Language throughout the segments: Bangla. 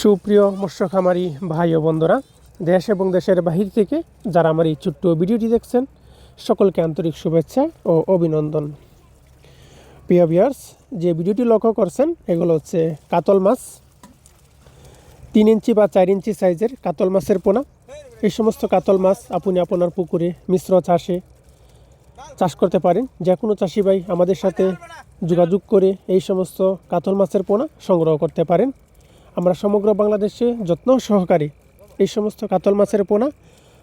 সুপ্রিয় মৎস্য খামারি ভাই ও বন্ধুরা, দেশ এবং দেশের বাহির থেকে যারা আমার এই ছোট্ট ভিডিওটি দেখছেন, সকলকে আন্তরিক শুভেচ্ছা ও অভিনন্দন। প্রিয় ভিউয়ার্স যে ভিডিওটি লক্ষ্য করছেন, এগুলো হচ্ছে কাতল মাছ। তিন ইঞ্চি বা চার ইঞ্চি সাইজের কাতল মাছের পোনা। এই সমস্ত কাতল মাছ আপনি আপনার পুকুরে মিশ্র চাষে চাষ করতে পারেন। যে কোনো চাষি ভাই আমাদের সাথে যোগাযোগ করে এই সমস্ত কাতল মাছের পোনা সংগ্রহ করতে পারেন। আমরা সমগ্র বাংলাদেশে যত্ন সহকারে এই সমস্ত কাতল মাছের পোনা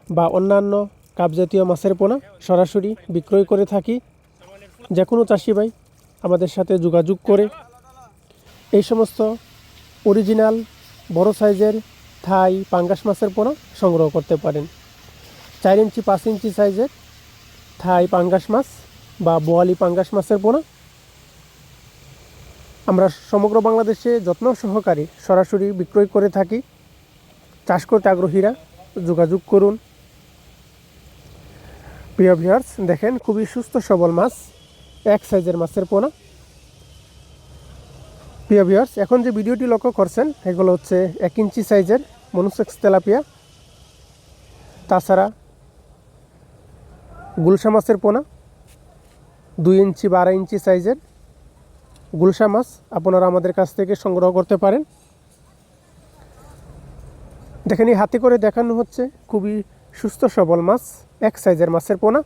বা অন্যান্য কাপজাতীয় মাছের পোনা সরাসরি বিক্রয় করে থাকি। যে কোনো চাষি ভাই আমাদের সাথে যোগাযোগ করে এই সমস্ত অরিজিনাল বড় সাইজের থাই পাঙ্গাস মাছের পোনা সংগ্রহ করতে পারেন। চার ইঞ্চি, পাঁচ ইঞ্চি সাইজের থাই পাঙ্গাস মাছ বা বোয়ালি পাঙ্গাস মাছের পোনা আমরা সমগ্র বাংলাদেশে যত্ন সহকারে সরাসরি বিক্রয় করে থাকি। চাষ করতে আগ্রহীরা যোগাযোগ করুন। প্রিয় ভিউয়ার্স দেখেন, খুবই সুস্থ সবল মাছ, এক সাইজের মাছের পোনা। প্রিয় ভিউয়ার্স এখন যে ভিডিওটি লক্ষ্য করছেন, এগুলো হচ্ছে এক ইঞ্চি সাইজের মনুসেক্স তেলাপিয়া। তাছাড়া গুলশা মাছের পোনা, দুই ইঞ্চি বারো ইঞ্চি সাইজের গুলশা মাছ আপনারা আমাদের কাছ থেকে সংগ্রহ করতে পারেন। দেখেন, এই হাতে করে দেখানো হচ্ছে খুবই সুস্থ, সবল মাছ, এক সাইজের মাছের পোনা।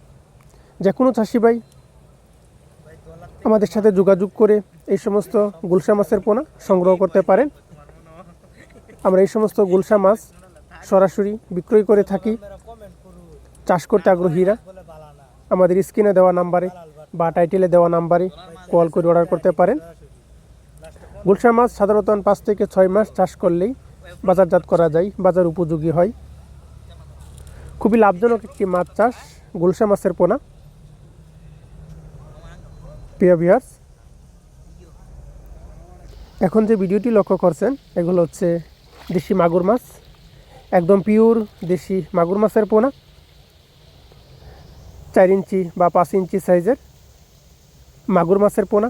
যে কোনো চাষি ভাই আমাদের সাথে যোগাযোগ করে এই সমস্ত গুলশা মাছের পোনা সংগ্রহ করতে পারেন। আমরা এই সমস্ত গুলশা মাছ সরাসরি বিক্রয় করে থাকি। চাষ করতে আগ্রহীরা আমাদের স্ক্রিনে দেওয়া নাম্বারে বা টাইটেলে দেওয়া নাম্বারে কল করে অর্ডার করতে পারেন। গুলশা মাছ সাধারণত পাঁচ থেকে ছয় মাস চাষ করলেই বাজারজাত করা যায়, বাজার উপযোগী হয়। খুবই লাভজনক একটি মাছ চাষ গুলশা মাছের পোনা। প্রিয় এখন যে ভিডিওটি লক্ষ্য করছেন, এগুলো হচ্ছে দেশি মাগুর মাছ। একদম পিওর দেশি মাগুর মাছের পোনা। চার ইঞ্চি বা পাঁচ ইঞ্চি সাইজের মাগুর মাছের পোনা,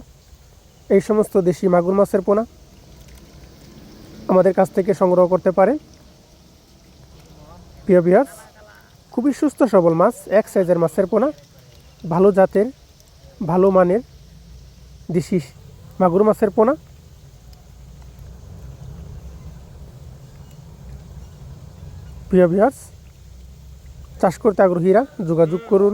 এই সমস্ত দেশি মাগুর মাছের পোনা আমাদের কাছ থেকে সংগ্রহ করতে পারেন। প্রিয় বিহার্স খুবই সুস্থ সবল মাছ, এক সাইজের মাছের পোনা, ভালো জাতের, ভালো মানের দেশি মাগুর মাছের পোনা। প্রিয় বিহার্স চাষ করতে আগ্রহীরা যোগাযোগ করুন।